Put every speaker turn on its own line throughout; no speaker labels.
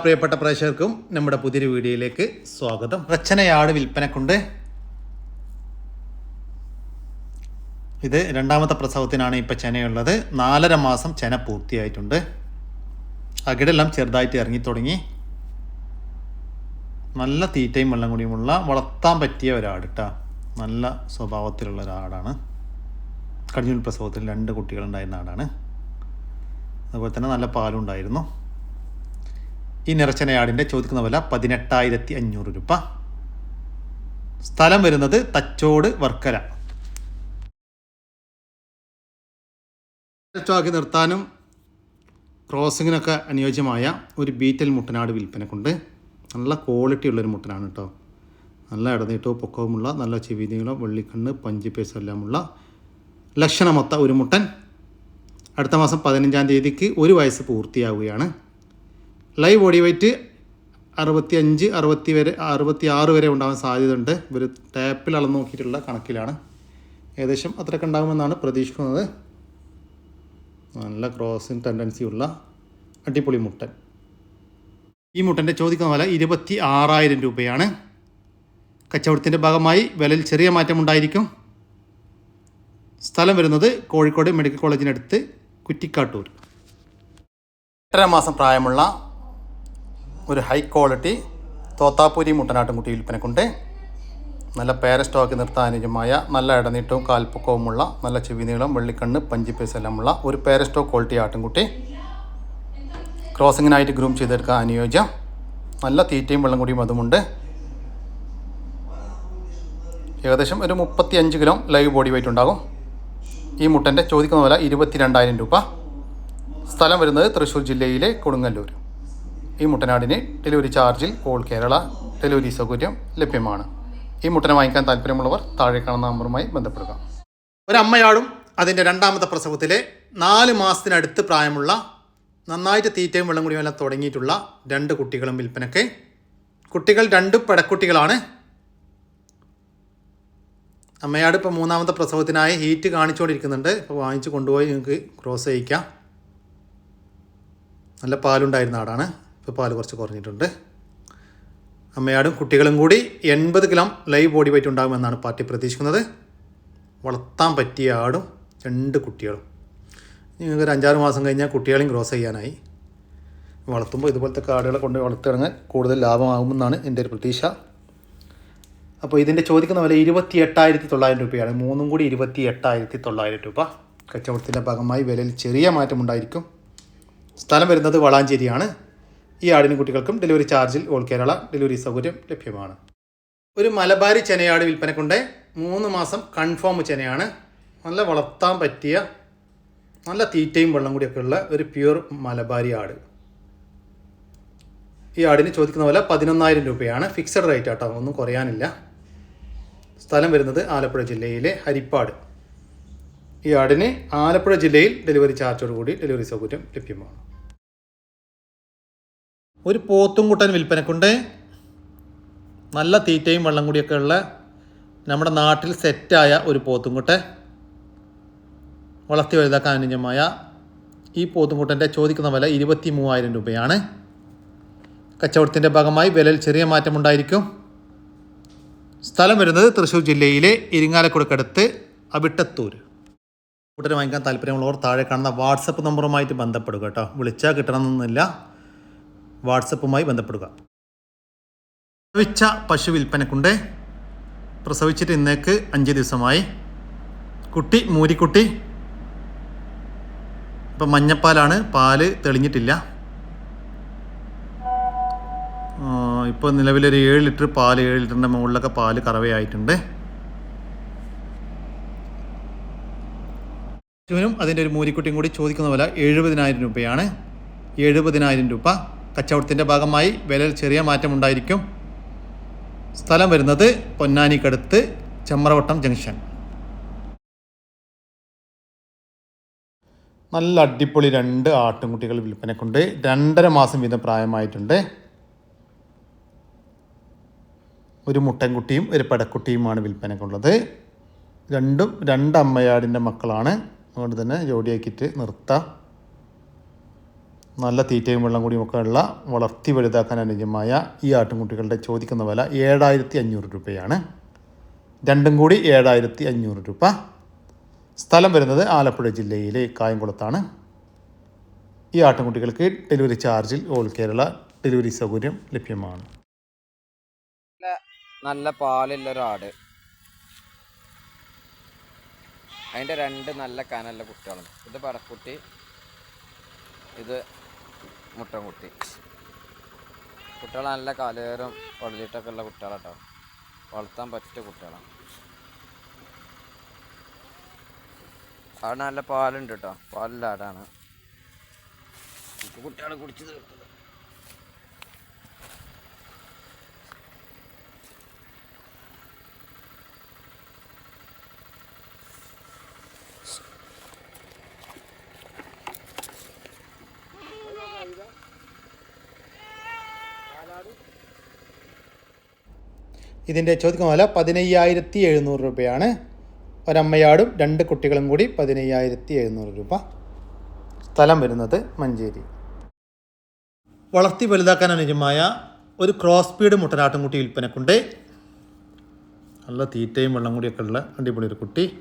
പ്രിയപ്പെട്ട പ്രേക്ഷകർക്കും നമ്മുടെ പുതിയൊരു വീഡിയോയിലേക്ക് സ്വാഗതം. റച്ചനയാട് വിൽപ്പനക്കുണ്ട്. ഇത് രണ്ടാമത്തെ പ്രസവത്തിനാണ് ഇപ്പം ചെനയുള്ളത്. നാലര മാസം ചെന പൂർത്തിയായിട്ടുണ്ട്. അകിടെല്ലാം ചെറുതായിട്ട് ഇറങ്ങി തുടങ്ങി. നല്ല തീറ്റയും വെള്ളം കൂടിയുമുള്ള വളർത്താൻ പറ്റിയ ഒരാട് കേട്ടോ നല്ല സ്വഭാവത്തിലുള്ള ഒരാടാണ്. കടിഞ്ഞൂൽ പ്രസവത്തിൽ രണ്ട് കുട്ടികളുണ്ടായിരുന്ന ആടാണ്. അതുപോലെ തന്നെ നല്ല പാലും ഉണ്ടായിരുന്നു. ഈ നിറച്ചനയാടിന്റെ ചോദിക്കുന്ന വില പതിനെട്ടായിരത്തി അഞ്ഞൂറ് രൂപ. സ്ഥലം വരുന്നത് തച്ചോട് വർക്കല. ആക്കി നിർത്താനും ക്രോസിങ്ങിനൊക്കെ അനുയോജ്യമായ ഒരു ബീറ്റൽ മുട്ടനാട് വിൽപ്പനക്കുണ്ട്. നല്ല ക്വാളിറ്റി ഉള്ളൊരു മുട്ടനാണ് കേട്ടോ. നല്ല ഇടനീട്ടവും പൊക്കവുമുള്ള നല്ല ചെവിനീളം വെള്ളിക്കണ്ണ് പഞ്ചിപ്പേസും എല്ലാമുള്ള ലക്ഷണമൊത്ത ഒരു മുട്ടൻ അടുത്ത മാസം പതിനഞ്ചാം തീയതിക്ക് ഒരു വയസ്സ് പൂർത്തിയാവുകയാണ്. ലൈവ് ബോഡി വെയ്റ്റ് അറുപത്തി അഞ്ച് അറുപത്തി വരെ അറുപത്തി ആറ് വരെ ഉണ്ടാകാൻ സാധ്യതയുണ്ട്. ഇവർ ടാപ്പിൽ അളന്ന് നോക്കിയിട്ടുള്ള കണക്കിലാണ്. ഏകദേശം അത്രയൊക്കെ ഉണ്ടാകുമെന്നാണ് പ്രതീക്ഷിക്കുന്നത്. നല്ല ക്രോസിങ് ടെൻഡൻസി ഉള്ള അടിപൊളി മുട്ടൻ. ഈ മുട്ടന്റെ ചോദിക്കുന്ന വില ഇരുപത്തി ആറായിരം രൂപയാണ്. കച്ചവടത്തിന്റെ ഭാഗമായി വിലയിൽ ചെറിയ മാറ്റമുണ്ടായിരിക്കും സ്ഥലം വരുന്നത് കോഴിക്കോട് മെഡിക്കൽ കോളേജിനടുത്ത് കുറ്റിക്കാട്ടൂർ. എട്ടര മാസം പ്രായമുള്ള ഒരു ഹൈ ക്വാളിറ്റി തോത്താപ്പൂരി മുട്ടനാട്ടുംകുട്ടി വിൽപ്പനക്കുണ്ട്. നല്ല പേര സ്റ്റോക്ക് നിർത്താൻ അനുജമായ നല്ല ഇടനീട്ടവും കാൽപ്പൊക്കവുമുള്ള നല്ല ചെവി നീളം വെള്ളിക്കണ്ണ് പഞ്ചിപ്പേസ് എല്ലാമുള്ള ഒരു പേര സ്റ്റോക്ക് ക്വാളിറ്റി ആട്ടുംകുട്ടി ക്രോസിങ്ങിനായിട്ട് ഗ്രൂം ചെയ്തെടുക്കാൻ അനുയോജ്യം. നല്ല തീറ്റയും വെള്ളം കൂടിയും അതുമുണ്ട്. ഏകദേശം ഒരു മുപ്പത്തി അഞ്ച് കിലോ ലൈവ് ബോഡി വെയിറ്റ് ഉണ്ടാകും. ഈ മുട്ടന്റെ ചോദിക്കുന്ന വില ഇരുപത്തി രണ്ടായിരം രൂപ. സ്ഥലം വരുന്നത് തൃശ്ശൂർ ജില്ലയിലെ കൊടുങ്ങല്ലൂർ ഈ മുട്ടനാടിന് ഡെലിവറി ചാർജിൽ ഓൾ കേരള ഡെലിവറി സൗകര്യം ലഭ്യമാണ്. ഈ മുട്ടനെ വാങ്ങിക്കാൻ താല്പര്യമുള്ളവർ താഴെ കാണുന്ന നമ്പറുമായി ബന്ധപ്പെടുക. ഒരമ്മയാടും അതിന്റെ രണ്ടാമത്തെ പ്രസവത്തിലെ നാല് മാസത്തിനടുത്ത് പ്രായമുള്ള നന്നായിട്ട് തീറ്റയും വെള്ളം കുടിയും എല്ലാം തുടങ്ങിയിട്ടുള്ള രണ്ട് കുട്ടികളും വിൽപ്പനയ്ക്ക്. കുട്ടികൾ രണ്ട് പെടക്കുട്ടികളാണ്. അമ്മയാട് ഇപ്പോൾ മൂന്നാമത്തെ പ്രസവത്തിനായി ഹീറ്റ് കാണിച്ചുകൊണ്ടിരിക്കുന്നുണ്ട്. ഇപ്പോൾ വാങ്ങിച്ച് കൊണ്ടുപോയി നിങ്ങൾക്ക് ക്രോസ് ചെയ്യിക്കാം. നല്ല പാലുണ്ടായിരുന്ന ആടാണ്. ഇപ്പോൾ പാൽ കുറച്ച് കുറഞ്ഞിട്ടുണ്ട്. അമ്മയാടും കുട്ടികളും കൂടി എൺപത് കിലോ ലൈവ് ബോഡി വെയിറ്റ് ഉണ്ടാകുമെന്നാണ് പാർട്ടി പ്രതീക്ഷിക്കുന്നത്. വളർത്താൻ പറ്റിയ ആടും രണ്ട് കുട്ടികളും. നിങ്ങൾക്ക് ഒരു അഞ്ചാറ് മാസം കഴിഞ്ഞാൽ കുട്ടികളെയും ഗ്രോസ് ചെയ്യാനായി. വളർത്തുമ്പോൾ ഇതുപോലത്തെ കാടുകളെ കൊണ്ട് വളർത്തിറങ്ങാൻ കൂടുതൽ ലാഭമാകുമെന്നാണ് എന്റെ ഒരു പ്രതീക്ഷ. അപ്പോൾ ഇതിന്റെ ചോദിക്കുന്ന വില ഇരുപത്തി എട്ടായിരത്തി തൊള്ളായിരം രൂപയാണ്. മൂന്നും കൂടി ഇരുപത്തി എട്ടായിരത്തി തൊള്ളായിരം രൂപ. കച്ചവടത്തിന്റെ ഭാഗമായി വിലയിൽ ചെറിയ മാറ്റമുണ്ടായിരിക്കും. സ്ഥലം വരുന്നത് വളാഞ്ചേരിയാണ്. ഈ ആടിനും കുട്ടികൾക്കും ഡെലിവറി ചാർജിൽ ഓൾ കേരള ഡെലിവറി സൗകര്യം ലഭ്യമാണ്. ഒരു മലബാരി ചെനയാട് വിൽപ്പനക്കുണ്ട്. മൂന്ന് മാസം കൺഫേം ചെനയാണ്. നല്ല വളർത്താൻ പറ്റിയ നല്ല തീറ്റയും വെള്ളം കൂടിയൊക്കെ ഉള്ള ഒരു പ്യുർ മലബാരി ആട്. ഈ ആടിന് ചോദിക്കുന്ന പോലെ പതിനൊന്നായിരം രൂപയാണ്. ഫിക്സഡ് റേറ്റ് ആട്ടോ ഒന്നും കുറയാനില്ല. സ്ഥലം വരുന്നത് ആലപ്പുഴ ജില്ലയിലെ ഹരിപ്പാട്. ഈ ആടിന് ആലപ്പുഴ ജില്ലയിൽ ഡെലിവറി ചാർജോടുകൂടി ഡെലിവറി സൗകര്യം ലഭ്യമാണ്. ഒരു പോത്തും കുട്ടൻ വിൽപ്പനക്കുണ്ട്. നല്ല തീറ്റയും വെള്ളം കൂടിയൊക്കെ ഉള്ള നമ്മുടെ നാട്ടിൽ സെറ്റായ ഒരു പോത്തുംകുട്ടെ വളർത്തി വലുതാക്കാൻ അനുജമായ ഈ പോത്തുംകുട്ടന്റെ ചോദിക്കുന്ന വില ഇരുപത്തി മൂവായിരം രൂപയാണ്. കച്ചവടത്തിന്റെ ഭാഗമായി വിലയിൽ ചെറിയ മാറ്റമുണ്ടായിരിക്കും സ്ഥലം വരുന്നത് തൃശ്ശൂർ ജില്ലയിലെ ഇരിങ്ങാലക്കുടക്കടുത്ത് അവിട്ടത്തൂർ കൂട്ടർ വാങ്ങിക്കാൻ താല്പര്യമുള്ളവർ താഴെ കാണുന്ന വാട്സപ്പ് നമ്പറുമായിട്ട് ബന്ധപ്പെടുക കേട്ടോ. വിളിച്ചാൽ കിട്ടണമെന്നില്ല. വാട്സപ്പുമായി ബന്ധപ്പെടുക. പ്രസവിച്ച പശു വിൽപ്പനക്കുണ്ട് പ്രസവിച്ചിട്ട് ഇന്നേക്ക് അഞ്ച് ദിവസമായി. കുട്ടി മൂരിക്കുട്ടി. ഇപ്പം മഞ്ഞപ്പാലാണ് പാൽ തെളിഞ്ഞിട്ടില്ല. ഇപ്പോൾ നിലവിലൊരു ഏഴ് ലിറ്റർ പാൽ ഏഴ് ലിറ്ററിന്റെ മുകളിലൊക്കെ പാൽ കറവയായിട്ടുണ്ട്. പശുവിനും അതിന്റെ ഒരു മൂരിക്കുട്ടിയും കൂടി ചോദിക്കുന്ന വില എഴുപതിനായിരം രൂപയാണ്. എഴുപതിനായിരം രൂപ. കച്ചവടത്തിന്റെ ഭാഗമായി വിലയിൽ ചെറിയ മാറ്റമുണ്ടായിരിക്കും സ്ഥലം വരുന്നത് പൊന്നാനിക്കടുത്ത് ചെമ്മറവട്ടം ജംഗ്ഷൻ. നല്ല അടിപൊളി രണ്ട് ആട്ടുംകുട്ടികൾ വിൽപ്പനക്കുണ്ട്. രണ്ടര മാസം വീതം പ്രായമായിട്ടുണ്ട്. ഒരു മുട്ടൻകുട്ടിയും ഒരു പടക്കുട്ടിയുമാണ് വിൽപ്പനക്കുള്ളത്. രണ്ടും രണ്ട് അമ്മയാടിന്റെ മക്കളാണ്. അതുകൊണ്ട് തന്നെ ജോഡിയാക്കിയിട്ട് നിർത്താം. നല്ല തീറ്റയും വെള്ളം കൂടിയും ഒക്കെ ഉള്ള വളർത്തി വലുതാക്കാൻ അനുയോജ്യമായ ഈ ആട്ടിൻകുട്ടികളുടെ ചോദിക്കുന്ന വില ഏഴായിരത്തി അഞ്ഞൂറ് രൂപയാണ്. രണ്ടും കൂടി ഏഴായിരത്തി അഞ്ഞൂറ് രൂപ. സ്ഥലം വരുന്നത് ആലപ്പുഴ ജില്ലയിലെ കായംകുളത്താണ്. ഈ ആട്ടിൻകുട്ടികൾക്ക് ഡെലിവറി ചാർജിൽ ഓൾ കേരള ഡെലിവറി സൗകര്യം ലഭ്യമാണ്.
നല്ല പാലുള്ള ഒരാട് അതിന്റെ രണ്ട് നല്ല കനലുള്ള കുട്ടികളാണ്. ഇത് പടക്കുട്ടി ഇത് മുട്ടൻകുട്ടി കുട്ടികൾ നല്ല കലേറും പൊളിച്ചിട്ടൊക്കെ ഉള്ള കുട്ടികളാട്ടോ. വളർത്താൻ പറ്റിയ കുട്ടികളാണ്. ആട് നല്ല പാലുണ്ട് കേട്ടോ. പാലുള്ള ആടാണ്. കുട്ടികളെ കുടിച്ച് തീർത്തത്
ഇതിന്റെ ചോദിക്കുന്ന വില പതിനയ്യായിരത്തി എഴുന്നൂറ് രൂപയാണ്. ഒരമ്മയാടും രണ്ട് കുട്ടികളും കൂടി പതിനയ്യായിരത്തി എഴുന്നൂറ് രൂപ. സ്ഥലം വരുന്നത് മഞ്ചേരി. വളർത്തി വലുതാക്കാൻ അനുജമായ ഒരു ക്രോസ് സ്പീഡ് മുട്ടനാട്ടുംകുട്ടി വിൽപ്പനക്കുണ്ട്. നല്ല തീറ്റയും വെള്ളം കൂടിയൊക്കെ ഉള്ള അടിപൊളി ഒരു കുട്ടി.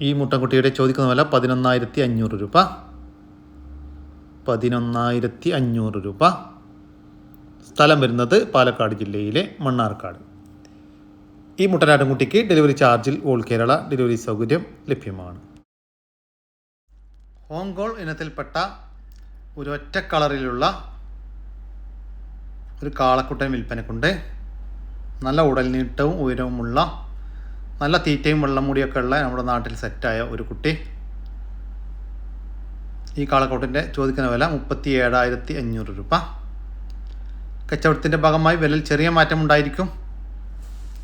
ഈ മുട്ടൻകുട്ടിയുടെ ചോദിക്കുന്ന വില പതിനൊന്നായിരത്തി അഞ്ഞൂറ് രൂപ. പതിനൊന്നായിരത്തി അഞ്ഞൂറ് രൂപ. സ്ഥലം വരുന്നത് പാലക്കാട് ജില്ലയിലെ മണ്ണാർക്കാട്. ഈ മുട്ടനാട്ടുംകുട്ടിക്ക് ഡെലിവറി ചാർജിൽ ഓൾ കേരള ഡെലിവറി സൗകര്യം ലഭ്യമാണ്. ഹോങ്കോൾ ഇനത്തിൽപ്പെട്ട ഒരു ഒറ്റ കളറിലുള്ള ഒരു കാളക്കുട്ടൻ വിൽപ്പനക്കുണ്ട്. നല്ല ഉടൽ നീട്ടവും ഉയരവുമുള്ള നല്ല തീറ്റയും വെള്ളം മുടിയൊക്കെ ഉള്ള നമ്മുടെ നാട്ടിൽ സെറ്റായ ഒരു കുട്ടി. ഈ കാളക്കോട്ടിന്റെ ചോദിക്കുന്ന വില മുപ്പത്തി ഏഴായിരത്തി അഞ്ഞൂറ് രൂപ. കച്ചവടത്തിന്റെ ഭാഗമായി വിലയിൽ ചെറിയ മാറ്റമുണ്ടായിരിക്കും.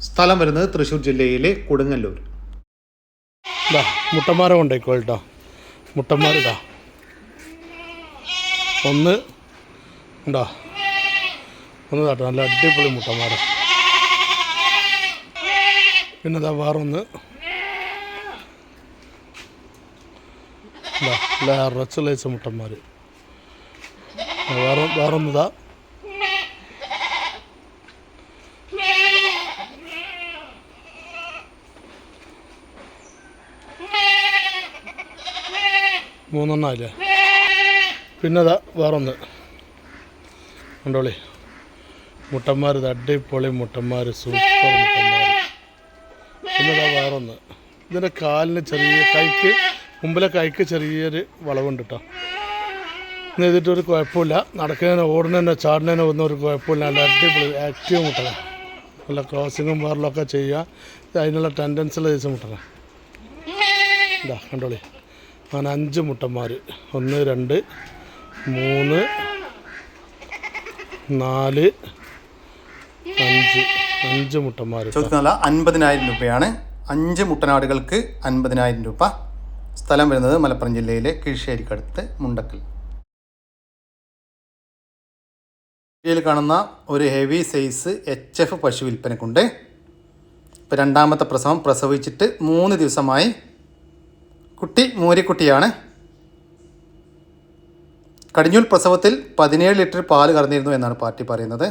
സ്ഥലം വരുന്നത് തൃശ്ശൂർ ജില്ലയിലെ കൊടുങ്ങല്ലൂർ.
ഇതാ മുട്ടന്മാരെ കൊണ്ടേക്കോ കേട്ടോ. ഒന്ന് ഉണ്ടോ ഒന്ന് കേട്ടോ നല്ല അടിപൊളി മുട്ടന്മാർ പിന്നെ ഇതാ വേറൊന്ന്. ഇതാ നല്ല ഇറച്ച് ലയിച്ച മുട്ടന്മാർ വേറെ വേറൊന്നതാ മൂന്നെണ്ണമില്ലേ പിന്നെ ഇതാ വേറൊന്ന്. കണ്ടോളി. മുട്ടന്മാർ അടിപൊളി മുട്ടന്മാർ സൂപ്പർ മുട്ടന്മാർ പിന്നെ ഇതാ വേറൊന്ന്. ഇതിന്റെ കാലിന് ചെറിയ കൈക്ക് മുമ്പിലെ കൈക്ക് ചെറിയൊരു വളവുണ്ട് കേട്ടോ ചെയ്തിട്ടൊരു കുഴപ്പമില്ല. നടക്കുന്നതിനോ ഓടുന്നതിനോ ചാടുന്നതിനോ ഒന്നും ഒരു കുഴപ്പമില്ല. നല്ല അടിപൊളി ആക്റ്റീവ് മുട്ടന നല്ല ക്രോസിങ്ങും വേറിലൊക്കെ ചെയ്യുക. അതിനുള്ള ടെൻഡൻസിയുള്ള ദിവസം മുട്ടന ഇതാ കണ്ടോളി. അങ്ങനെ അഞ്ച് മുട്ടന്മാർ ഒന്ന് രണ്ട് മൂന്ന് നാല് അഞ്ച്. അഞ്ച് മുട്ടന്മാർ
അൻപതിനായിരം രൂപയാണ്. അഞ്ച് മുട്ടനാടുകൾക്ക് അൻപതിനായിരം രൂപ. സ്ഥലം വരുന്നത് മലപ്പുറം ജില്ലയിലെ കീഴ്ശ്ശേരിക്കടുത്ത് മുണ്ടക്കൽ. ഇതിൽ കാണുന്ന ഒരു ഹെവി സൈസ് എച്ച് എഫ് പശു വിൽപ്പനക്കുണ്ട് ഇപ്പോൾ രണ്ടാമത്തെ പ്രസവം പ്രസവിച്ചിട്ട് മൂന്ന് ദിവസമായി കുട്ടി മൂരിക്കുട്ടിയാണ്. കടിഞ്ഞൂൽ പ്രസവത്തിൽ പതിനേഴ് ലിറ്റർ പാൽ കറന്നിരുന്നു എന്നാണ് പാർട്ടി പറയുന്നത്.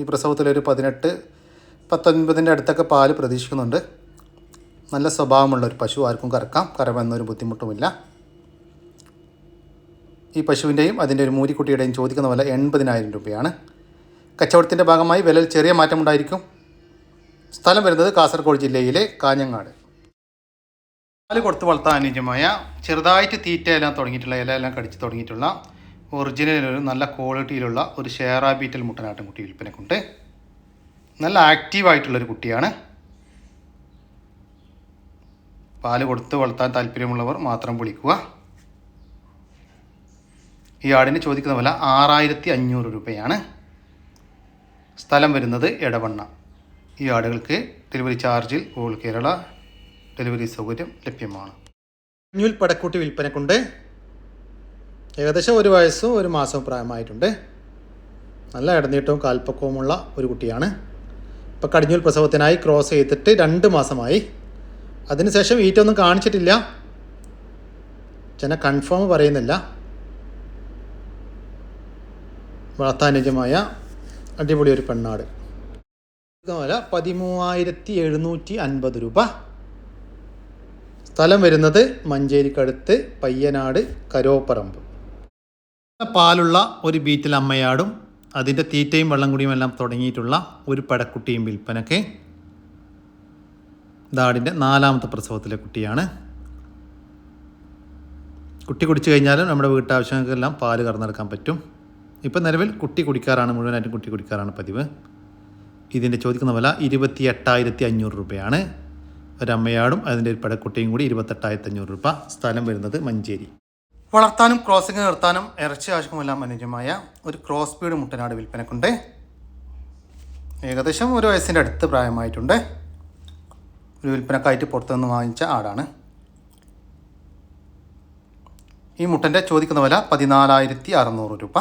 ഈ പ്രസവത്തിൽ ഒരു പതിനെട്ട് പത്തൊൻപതിന്റെ അടുത്തൊക്കെ പാൽ പ്രതീക്ഷിക്കുന്നുണ്ട്. നല്ല സ്വഭാവമുള്ള ഒരു പശു ആർക്കും കറക്കാം കറവെന്നൊരു ബുദ്ധിമുട്ടുമില്ല. ഈ പശുവിന്റെയും അതിന്റെ ഒരു മൂരിക്കുട്ടിയുടെയും ചോദിക്കുന്ന വില എൺപതിനായിരം രൂപയാണ്. കച്ചവടത്തിന്റെ ഭാഗമായി വിലയിൽ ചെറിയ മാറ്റമുണ്ടായിരിക്കും. സ്ഥലം വരുന്നത് കാസർഗോഡ് ജില്ലയിലെ കാഞ്ഞങ്ങാട്. പാൽ കൊടുത്ത് വളർത്താൻ അനുയോജ്യമായ ചെറുതായിട്ട് തീറ്റയെല്ലാം തുടങ്ങിയിട്ടുള്ള ഇലയെല്ലാം കടിച്ച് തുടങ്ങിയിട്ടുള്ള ഒറിജിനൽ ഒരു നല്ല ക്വാളിറ്റിയിലുള്ള ഒരു ഷെയറാബീറ്റൽ മുട്ടനാട്ടും കുട്ടി വിൽപ്പനക്കുണ്ട്. നല്ല ആക്റ്റീവായിട്ടുള്ളൊരു കുട്ടിയാണ്. പാൽ കൊടുത്ത് വളർത്താൻ താല്പര്യമുള്ളവർ മാത്രം വിളിക്കുക. ഈ ആടിന് ചോദിക്കുന്ന വില ആറായിരത്തി അഞ്ഞൂറ് രൂപയാണ്. സ്ഥലം വരുന്നത് എടവണ്ണ. ഈ ആടുകൾക്ക് ഡെലിവറി ചാർജിൽ ഓൾ കേരള ഡെലിവറി സൗകര്യം ലഭ്യമാണ്. കുഞ്ഞുൽ പടക്കൂട്ടി വിൽപ്പനക്കുണ്ട്. ഏകദേശം ഒരു വയസ്സും ഒരു മാസവും പ്രായമായിട്ടുണ്ട്. നല്ല ഇടനീട്ടവും കാൽപ്പക്കവുമുള്ള ഒരു കുട്ടിയാണ്. ഇപ്പോൾ കടിഞ്ഞൂൽ പ്രസവത്തിനായി ക്രോസ് ചെയ്തിട്ട് രണ്ട് മാസമായി. അതിനുശേഷം ഈറ്റൊന്നും കാണിച്ചിട്ടില്ല. ചെന കൺഫേം പറയുന്നില്ല. വളർത്താനുജമായ അടിപൊളി ഒരു പെണ്ണാട്. വില പതിമൂവായിരത്തി എഴുന്നൂറ്റി അൻപത് രൂപ. സ്ഥലം വരുന്നത് മഞ്ചേരിക്കടുത്ത് പയ്യനാട് കരോപ്പറമ്പ്. പാലുള്ള ഒരു ബീറ്റിൽ അമ്മയാടും അതിന്റെ തീറ്റയും വെള്ളം കുടിയും എല്ലാം തുടങ്ങിയിട്ടുള്ള ഒരു പടക്കുട്ടിയും വിൽപ്പനയ്ക്ക് ദാടിന്റെ നാലാമത്തെ പ്രസവത്തിലെ കുട്ടിയാണ്. കുട്ടി കുടിച്ചു കഴിഞ്ഞാലും നമ്മുടെ വീട്ടാവശ്യങ്ങൾക്കെല്ലാം പാൽ കറന്നെടുക്കാൻ പറ്റും. ഇപ്പം നിലവിൽ കുട്ടി കുടിക്കാറാണ് മുഴുവനായിട്ടും കുട്ടി കുടിക്കാറാണ് പതിവ്. ഇതിന്റെ ചോദിക്കുന്ന വില ഇരുപത്തി എട്ടായിരത്തി അഞ്ഞൂറ് രൂപയാണ്. ഒരമ്മയാടും അതിന്റെ ഒരു പടക്കുട്ടിയും കൂടി ഇരുപത്തെട്ടായിരത്തി അഞ്ഞൂറ് രൂപ സ്ഥലം വരുന്നത് മഞ്ചേരി. വളർത്താനും ക്രോസിംഗ് നിർത്താനും ഇറച്ചി ആവശ്യമെല്ലാം അനുജമായ ഒരു ക്രോസ് ബീഡ് മുട്ടനാട് വിൽപ്പനക്കുണ്ട്. ഏകദേശം ഒരു വയസ്സിന്റെ അടുത്ത് പ്രായമായിട്ടുണ്ട്. ഒരു വിൽപ്പനക്കായിട്ട് പുറത്തുനിന്ന് വാങ്ങിച്ച ആടാണ്. ഈ മുട്ടന്റെ ചോദിക്കുന്ന വില പതിനാലായിരത്തി അറുന്നൂറ് രൂപ.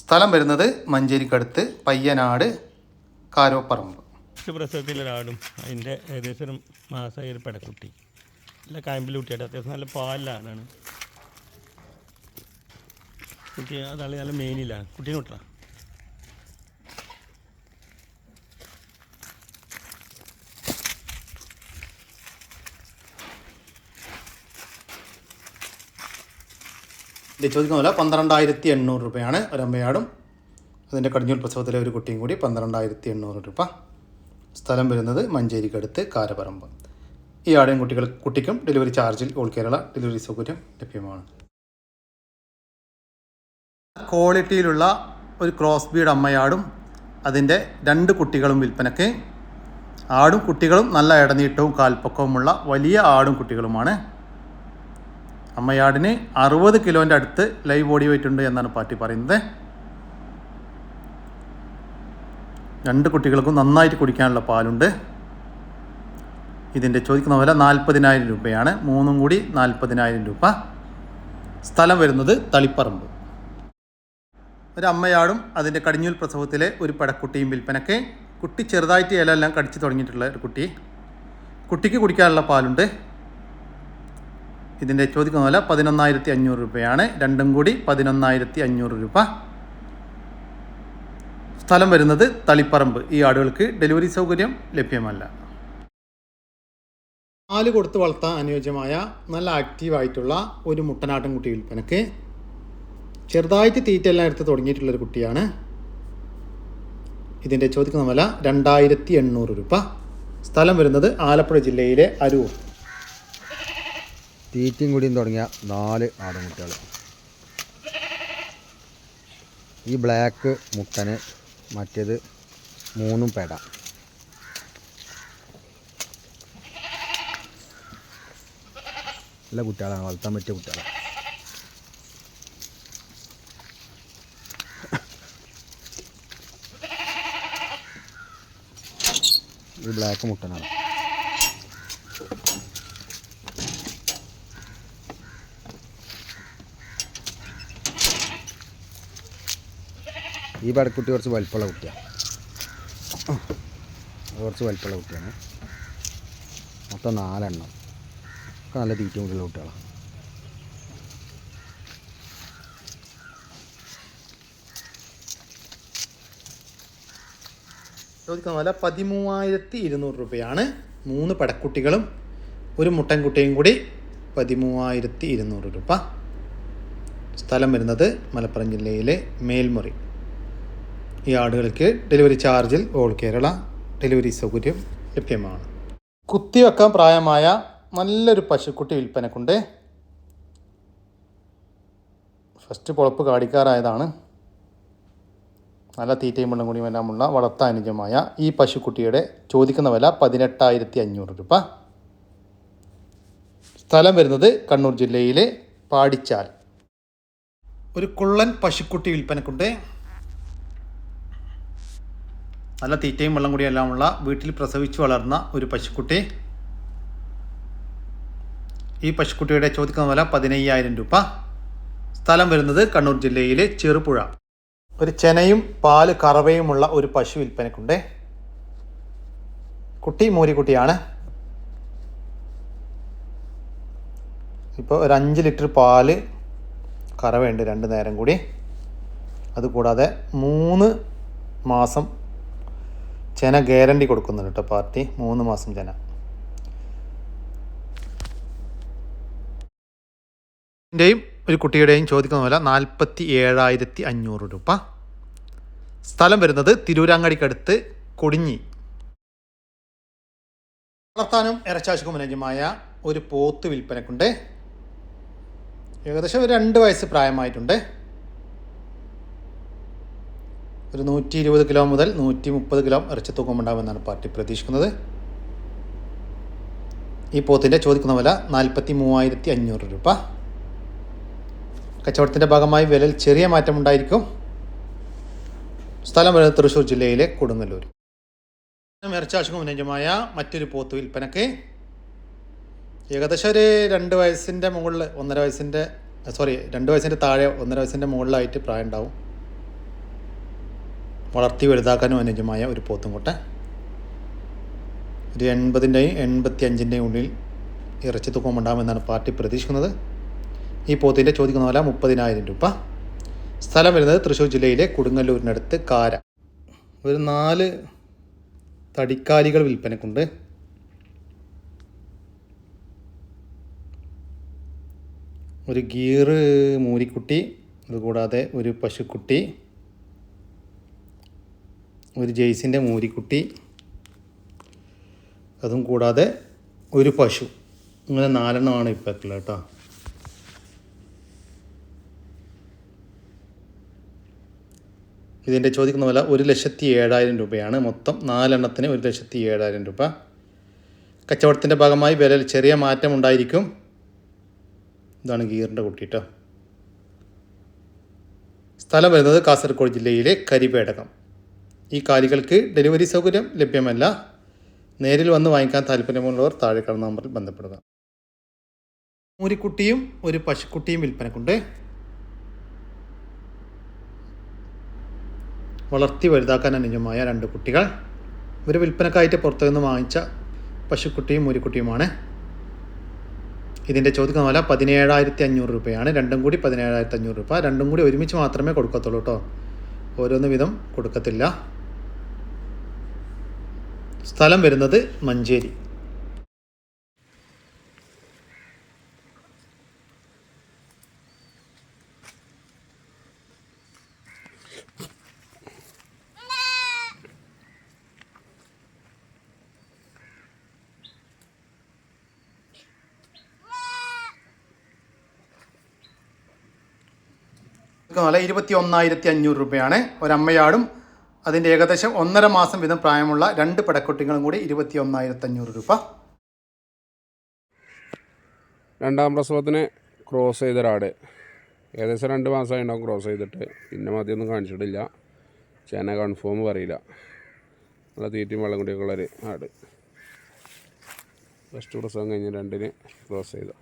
സ്ഥലം വരുന്നത് മഞ്ചേരിക്കടുത്ത് പയ്യനാട് കാരോപ്പറമ്പ്.
പ്രസവത്തിലൊരാടും അതിന്റെ ഏകദേശം ഒരു ഒരു പെടക്കുട്ടി. നല്ല കായമ്പിൽ കുട്ടിയായിട്ട് അത്യാവശ്യം നല്ല പാലിലാണ്. കുട്ടി അതാണ് നല്ല മെയിനിലാണ് കുട്ടീനെ വിട്ടാ
ഇത് ചോദിക്കുന്നില്ല പന്ത്രണ്ടായിരത്തി എണ്ണൂറ് രൂപയാണ് ഒരമ്മയാടും. അതിന്റെ കടിഞ്ഞൂൽ പ്രസവത്തിലെ ഒരു കുട്ടിയും കൂടി പന്ത്രണ്ടായിരത്തി എണ്ണൂറ് രൂപ. സ്ഥലം വരുന്നത് മഞ്ചേരിക്കടുത്ത് കാരപറമ്പ്. ഈ ആടെയും കുട്ടികൾ കുട്ടിക്കും ഡെലിവറി ചാർജിൽ ഓൾ കേരള ഡെലിവറി സൗകര്യം ലഭ്യമാണ്. ക്വാളിറ്റിയിലുള്ള ഒരു ക്രോസ് ബീഡ് അമ്മയാടും അതിന്റെ രണ്ട് കുട്ടികളും വിൽപ്പനയ്ക്ക്. ആടും കുട്ടികളും നല്ല ഇടനീട്ടവും കാൽപ്പക്കവുമുള്ള വലിയ ആടും കുട്ടികളുമാണ്. അമ്മയാടിന് അറുപത് കിലോന്റെ അടുത്ത് ലൈവ് ബോഡി വെയിറ്റ് ഉണ്ട് എന്നാണ് പാർട്ടി പറയുന്നത്. രണ്ട് കുട്ടികൾക്കും നന്നായിട്ട് കുടിക്കാനുള്ള പാലുണ്ട്. ഇതിന്റെ ചോദിക്കുന്ന വില നാൽപ്പതിനായിരം രൂപയാണ്. മൂന്നും കൂടി നാൽപ്പതിനായിരം രൂപ. സ്ഥലം വരുന്നത് തളിപ്പറമ്പ്. ഒരു അമ്മയാടും അതിന്റെ കടിഞ്ഞൂൽ പ്രസവത്തിലെ ഒരു പടക്കുട്ടിയും വിൽപ്പനയ്ക്ക് കുട്ടി ചെറുതായിട്ട് ഇലയെല്ലാം കടിച്ചു തുടങ്ങിയിട്ടുള്ള ഒരു കുട്ടി. കുട്ടിക്ക് കുടിക്കാനുള്ള പാലുണ്ട്. ഇതിന്റെ ചോദിക്കുന്ന വില പതിനൊന്നായിരത്തി അഞ്ഞൂറ് രൂപയാണ്. രണ്ടും കൂടി പതിനൊന്നായിരത്തി അഞ്ഞൂറ് രൂപ. സ്ഥലം വരുന്നത് തളിപ്പറമ്പ്. ഈ ആടുകൾക്ക് ഡെലിവറി സൗകര്യം ലഭ്യമല്ല. പാൽ കൊടുത്ത് വളർത്താൻ അനുയോജ്യമായ നല്ല ആക്റ്റീവായിട്ടുള്ള ഒരു മുട്ടനാട്ടൻ കുട്ടി വിൽപ്പനക്ക് ചെറുതായിട്ട് തീറ്റയെല്ലാം എടുത്ത് തുടങ്ങിയിട്ടുള്ളൊരു കുട്ടിയാണ്. ഇതിന്റെ ചോദിക്കുന്ന വില രണ്ടായിരത്തി എണ്ണൂറ് രൂപ. സ്ഥലം വരുന്നത് ആലപ്പുഴ ജില്ലയിലെ അരൂർ.
തീറ്റയും കൂടിയും തുടങ്ങിയ നാല് ആടുമുട്ടകൾ ഈ ബ്ലാക്ക് മുട്ടന് മറ്റേത് മൂന്നും പേട. നല്ല കുട്ടികളാണ് വളർത്താൻ പറ്റിയ കുട്ടികളാണ്. ഈ ബ്ലാക്ക് മുട്ടനാണ്. ഈ പടക്കുട്ടി കുറച്ച് വലിപ്പമുള്ള കുട്ടിയാണ് കുറച്ച് വലിപ്പമുള്ള കുട്ടിയാണ്. മൊത്തം നാലെണ്ണം. ഒക്കെ നല്ല തീറ്റ മുതലുള്ള കുട്ടികളാണ്
ചോദിക്കുന്ന പോലെ പതിമൂവായിരത്തി ഇരുന്നൂറ് രൂപയാണ്. മൂന്ന് പടക്കുട്ടികളും ഒരു മുട്ടൻകുട്ടിയും കൂടി പതിമൂവായിരത്തി ഇരുന്നൂറ് രൂപ. സ്ഥലം വരുന്നത് മലപ്പുറം ജില്ലയിലെ മേൽമുറി. ഈ ആടുകൾക്ക് ഡെലിവറി ചാർജിൽ ഓൾ കേരള ഡെലിവറി സൗകര്യം ലഭ്യമാണ്. കുത്തിവെക്കാൻ പ്രായമായ നല്ലൊരു പശുക്കുട്ടി വിൽപ്പനക്കുണ്ട്. ഫസ്റ്റ് പൊളപ്പ് കാടിക്കാറായതാണ് നല്ല തീറ്റയും വെള്ളം കൂടിയും എല്ലാമുള്ള വളർത്താൻ അനുജമായ ഈ പശുക്കുട്ടിയുടെ ചോദിക്കുന്ന വില പതിനെട്ടായിരത്തി അഞ്ഞൂറ് രൂപ. സ്ഥലം വരുന്നത് കണ്ണൂർ ജില്ലയിലെ പാടിച്ചാൽ. ഒരു കുള്ളൻ പശുക്കുട്ടി വിൽപ്പനക്കുണ്ട്. നല്ല തീറ്റയും വെള്ളം കൂടിയും എല്ലാമുള്ള വീട്ടിൽ പ്രസവിച്ച് വളർന്ന ഒരു പശുക്കുട്ടി. ഈ പശുക്കുട്ടിയുടെ ചോദിക്കുന്ന വില പതിനയ്യായിരം രൂപ. സ്ഥലം വരുന്നത് കണ്ണൂർ ജില്ലയിലെ ചെറുപുഴ. ഒരു ചെനയും പാൽ കറവയുമുള്ള ഒരു പശു വിൽപ്പനക്കുണ്ട്. കുട്ടി മൂരിക്കുട്ടിയാണ് ഇപ്പോൾ ഒരു അഞ്ച് ലിറ്റർ പാൽ കറവയുണ്ട് രണ്ട് നേരം കൂടി. അതുകൂടാതെ മൂന്ന് മാസം ചെന ഗ്യാരണ്ടി കൊടുക്കുന്നുണ്ട് കേട്ടോ പാർട്ടി. മൂന്ന് മാസം ചെന ന്റെയും ഒരു കുട്ടിയുടെയും ചോദിക്കുന്ന പോലെ നാൽപ്പത്തി ഏഴായിരത്തി അഞ്ഞൂറ് രൂപ. സ്ഥലം വരുന്നത് തിരൂരാങ്ങാടിക്കടുത്ത് കൊടിഞ്ഞി. വളർത്താനും ഇറച്ചാശുക്കും അനുയോജ്യമായ ഒരു പോത്ത് വിൽപ്പനക്കുണ്ട്. ഏകദേശം ഒരു രണ്ട് വയസ്സ് പ്രായമായിട്ടുണ്ട്. ഒരു നൂറ്റി ഇരുപത് കിലോ മുതൽ നൂറ്റി മുപ്പത് കിലോ ഇറച്ചി തൂക്കമുണ്ടാകുമെന്നാണ് പാർട്ടി പ്രതീക്ഷിക്കുന്നത്. ഈ പോത്തിന്റെ ചോദിക്കുന്ന വില നാൽപ്പത്തി മൂവായിരത്തി അഞ്ഞൂറ് രൂപ. കച്ചവടത്തിന്റെ ഭാഗമായി വിലയിൽ ചെറിയ മാറ്റമുണ്ടായിരിക്കും സ്ഥലം വരുന്നത് തൃശ്ശൂർ ജില്ലയിലെ കൊടുങ്ങല്ലൂർ. ഇറച്ചാശുക്കും അനുയോജ്യമായ മറ്റൊരു പോത്ത് വിൽപ്പനക്ക് ഏകദേശം ഒരു രണ്ട് വയസ്സിന്റെ മുകളിൽ ഒന്നര വയസ്സിന്റെ സോറി രണ്ട് വയസ്സിന്റെ താഴെ ഒന്നര വയസ്സിന്റെ മുകളിലായിട്ട് പ്രായം ഉണ്ടാവും. വളർത്തി വലുതാക്കാനും അനുയോജ്യമായ ഒരു പോത്തുംകൊട്ട. ഒരു എൺപതിന്റെയും എൺപത്തി അഞ്ചിന്റെയും ഉള്ളിൽ ഇറച്ചി തൂക്കം ഉണ്ടാകുമെന്നാണ് പാർട്ടി പ്രതീക്ഷിക്കുന്നത്. ഈ പോത്തിന്റെ ചോദിക്കുന്ന വില മുപ്പതിനായിരം രൂപ. സ്ഥലം വരുന്നത് തൃശ്ശൂർ ജില്ലയിലെ കൊടുങ്ങല്ലൂരിനടുത്ത് കാര. ഒരു നാല് തടിക്കാലികൾ വിൽപ്പനക്കുണ്ട്. ഒരു ഗീറ് മൂരിക്കുട്ടി അതുകൂടാതെ ഒരു പശുക്കുട്ടി ഒരു ജെയ്സിന്റെ മൂരിക്കുട്ടി അതും കൂടാതെ ഒരു പശു. ഇങ്ങനെ നാലെണ്ണമാണ് ഇപ്പോൾ എത്തില്ല കേട്ടോ. ഇതിന്റെ ചോദിക്കുന്ന വില ഒരു ലക്ഷത്തി ഏഴായിരം രൂപയാണ്. മൊത്തം നാലെണ്ണത്തിന് ഒരു ലക്ഷത്തി ഏഴായിരം രൂപ. കച്ചവടത്തിന്റെ ഭാഗമായി വിലയിൽ ചെറിയ മാറ്റം ഉണ്ടായിരിക്കും. ഇതാണ് ഗീറിന്റെ കുട്ടി കേട്ടോ. സ്ഥലം വരുന്നത് കാസർഗോഡ് ജില്ലയിലെ കരിപേടകം. ഈ കാലികൾക്ക് ഡെലിവറി സൗകര്യം ലഭ്യമല്ല. നേരിൽ വന്ന് വാങ്ങിക്കാൻ താല്പര്യമുള്ളവർ താഴെ കാണുന്ന നമ്പറിൽ ബന്ധപ്പെടുക. മൂരിക്കുട്ടിയും ഒരു പശുക്കുട്ടിയും വിൽപ്പനക്കുണ്ട്. വളർത്തി വലുതാക്കാൻ അനുജമായ രണ്ട് കുട്ടികൾ. ഒരു വിൽപ്പനക്കായിട്ട് പുറത്തു നിന്ന് വാങ്ങിച്ച പശുക്കുട്ടിയും മൂരിക്കുട്ടിയുമാണ്. ഇതിന്റെ ചോദ്യം വില പതിനേഴായിരത്തി അഞ്ഞൂറ് രൂപയാണ്. രണ്ടും കൂടി പതിനേഴായിരത്തി അഞ്ഞൂറ് രൂപ. രണ്ടും കൂടി ഒരുമിച്ച് മാത്രമേ കൊടുക്കത്തുള്ളൂ കേട്ടോ. ഓരോന്ന് വിധം കൊടുക്കത്തില്ല. സ്ഥലം വരുന്നത് മഞ്ചേരി. വില ഇരുപത്തി ഒന്നായിരത്തി അഞ്ഞൂറ് രൂപയാണ്. ഒരമ്മയാടും അതിന്റെ ഏകദേശം ഒന്നര മാസം വീതം പ്രായമുള്ള രണ്ട് പടക്കുട്ടികളും കൂടി ഇരുപത്തി ഒന്നായിരത്തഞ്ഞൂറ് രൂപ.
രണ്ടാം പ്രസവത്തിന് ക്രോസ് ചെയ്തൊരാട് ഏകദേശം രണ്ട് മാസമായി ഉണ്ടാവും ക്രോസ് ചെയ്തിട്ട്. പിന്നെ മതിയൊന്നും കാണിച്ചിട്ടില്ല. ചേന കൺഫേം പറയില്ല. നല്ല തീറ്റയും വെള്ളം കൂടിയൊക്കെ ഉള്ളൊരു ആട്. ഫസ്റ്റ് പ്രസവം കഴിഞ്ഞ് രണ്ടിന് ക്രോസ് ചെയ്ത.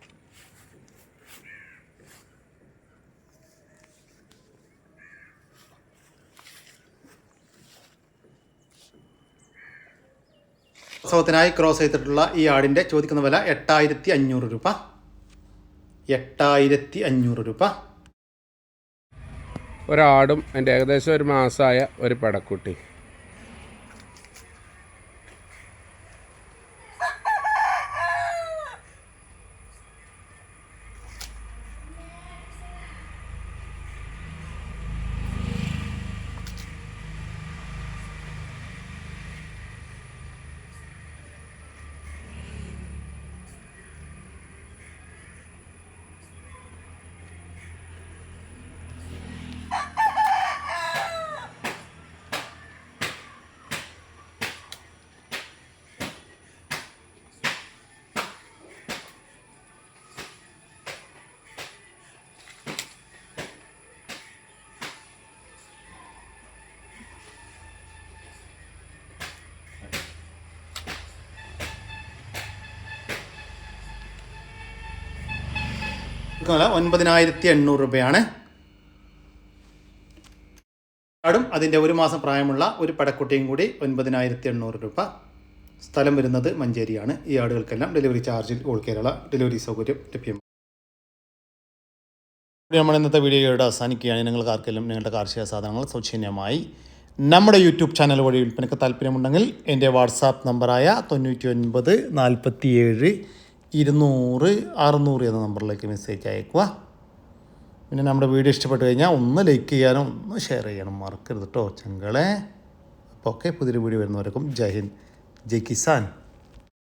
പ്രസവത്തിനായി ക്രോസ് ചെയ്തിട്ടുള്ള ഈ ആടിന്റെ ചോദിക്കുന്ന വില എട്ടായിരത്തി അഞ്ഞൂറ് രൂപ. എട്ടായിരത്തി അഞ്ഞൂറ് രൂപ.
ഒരാടും എന്റെ ഏകദേശം ഒരു മാസമായ ഒരു പടക്കുട്ടി.
വില ഒൻപതിനായിരത്തി എണ്ണൂറ് രൂപയാണ്. ആടും അതിന്റെ ഒരു മാസം പ്രായമുള്ള ഒരു പടക്കുട്ടിയും കൂടി ഒൻപതിനായിരത്തി എണ്ണൂറ് രൂപ സ്ഥലം വരുന്നത് മഞ്ചേരിയാണ്. ഈ ആടുകൾക്കെല്ലാം ഡെലിവറി ചാർജിൽ ഓൾ കേരള ഡെലിവറി സൗകര്യം ലഭ്യമാണ്. നമ്മൾ ഇന്നത്തെ വീഡിയോയുടെ അവസാനിക്കുകയാണ്. നിങ്ങൾക്ക് ആർക്കെല്ലാം നിങ്ങളുടെ കാർഷിക സാധനങ്ങൾ സൗജന്യമായി നമ്മുടെ യൂട്യൂബ് ചാനൽ വഴി വിൽപ്പനയ്ക്ക് താല്പര്യമുണ്ടെങ്കിൽ എന്റെ വാട്സാപ്പ് നമ്പറായ തൊണ്ണൂറ്റി ഒൻപത് നാൽപ്പത്തി ഏഴ് ഇരുന്നൂറ് അറുന്നൂറ് എന്ന നമ്പറിലേക്ക് മെസ്സേജ് അയക്കുക. പിന്നെ നമ്മുടെ വീഡിയോ ഇഷ്ടപ്പെട്ട് കഴിഞ്ഞാൽ ഒന്ന് ലൈക്ക് ചെയ്യാനും ഒന്ന് ഷെയർ ചെയ്യണം മറക്കരുത് കേട്ടോ ചെങ്കളെ. അപ്പോൾ ഓക്കെ പുതിയൊരു വീഡിയോ വരുന്നവർക്കും ജയ് ഹിന്ദ് ജയ് കിസാൻ.